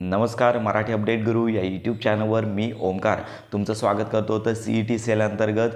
नमस्कार मराठी अपडेट गुरु या यूट्यूब चॅनलवर मी ओमकार. तुमचं स्वागत करतो तर सी ई टी सेल अंतर्गत.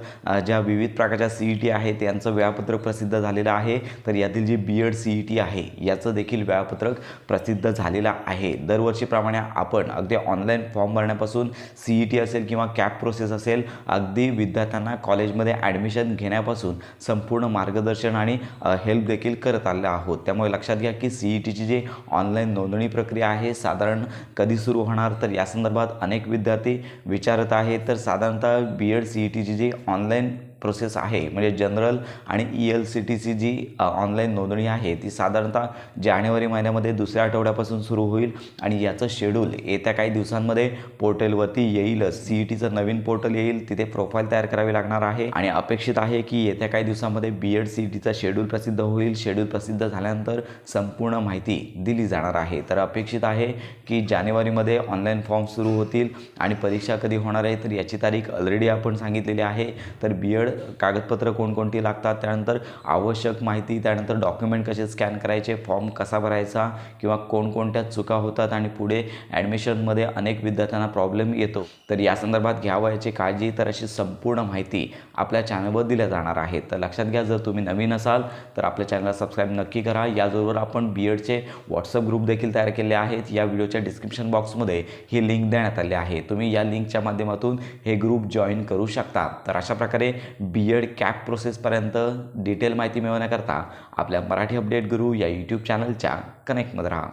ज्या विविध प्रकारच्या सी ई टी आहेत यांचं वेळापत्रक प्रसिद्ध झालेलं आहे. तर यातील जी B Ed C E T आहे याचं देखील वेळापत्रक प्रसिद्ध झालेलं आहे. दरवर्षीप्रमाणे आपण अगदी ऑनलाईन फॉर्म भरण्यापासून सी ई टी असेल किंवा कॅप प्रोसेस असेल अगदी विद्यार्थ्यांना कॉलेजमध्ये ॲडमिशन घेण्यापासून संपूर्ण मार्गदर्शन आणि हेल्प देखील करत आलेलं आहोत. त्यामुळे लक्षात घ्या की सी ई टीची जी ऑनलाईन नोंदणी प्रक्रिया आहे साधारण कधी सुरू होणार तर या संदर्भात अनेक विद्यार्थी विचारत आहेत. तर साधारणतः बी एड सी ई टीची जी ऑनलाईन प्रोसेस आहे. म्हणजे जनरल आणि ई एल सी टीची जी ऑनलाईन नोंदणी आहे ती साधारणतः जानेवारी महिन्यामध्ये दुसऱ्या आठवड्यापासून सुरू होईल आणि याचं शेड्यूल येत्या काही दिवसांमध्ये पोर्टलवरती येईलच सी ई टीचं नवीन पोर्टल येईल तिथे प्रोफाईल तयार करावी लागणार आहे. आणि अपेक्षित आहे की येत्या काही दिवसांमध्ये बी एड सी ई टीचा शेड्यूल प्रसिद्ध होईल. शेड्यूल प्रसिद्ध झाल्यानंतर संपूर्ण माहिती दिली जाणार आहे. तर अपेक्षित आहे की जानेवारीमध्ये ऑनलाईन फॉर्म सुरू होतील आणि परीक्षा कधी होणार आहे तर याची तारीख ऑलरेडी आपण सांगितलेली आहे. तर बी एड कागदपत्र कोणकोणती लागतात त्यानंतर आवश्यक माहिती त्यानंतर डॉक्युमेंट कसे स्कॅन करायचे फॉर्म कसा भरायचा किंवा कोणकोणत्या चुका होतात आणि पुढे ॲडमिशनमध्ये अनेक विद्यार्थ्यांना प्रॉब्लेम येतो. तर या संदर्भात घ्यावं याची काळजी तर अशी संपूर्ण माहिती आपल्या चॅनलवर दिल्या जाणार आहे. तर लक्षात घ्या जर तुम्ही नवीन असाल तर आपल्या चॅनलला सबस्क्राईब नक्की करा. याचबरोबर आपण बी एडचे व्हॉट्सअप ग्रुप देखील तयार केले आहेत. या व्हिडिओच्या डिस्क्रिप्शन बॉक्समध्ये ही लिंक देण्यात आली आहे. तुम्ही या लिंकच्या माध्यमातून हे ग्रुप जॉईन करू शकता. तर अशा प्रकारे बी एड कॅप प्रोसेसपर्यंत डिटेल माहिती मिळवण्याकरता आपल्या मराठी अपडेट गुरु या यूट्यूब चॅनलच्या कनेक्टमध्ये राहा.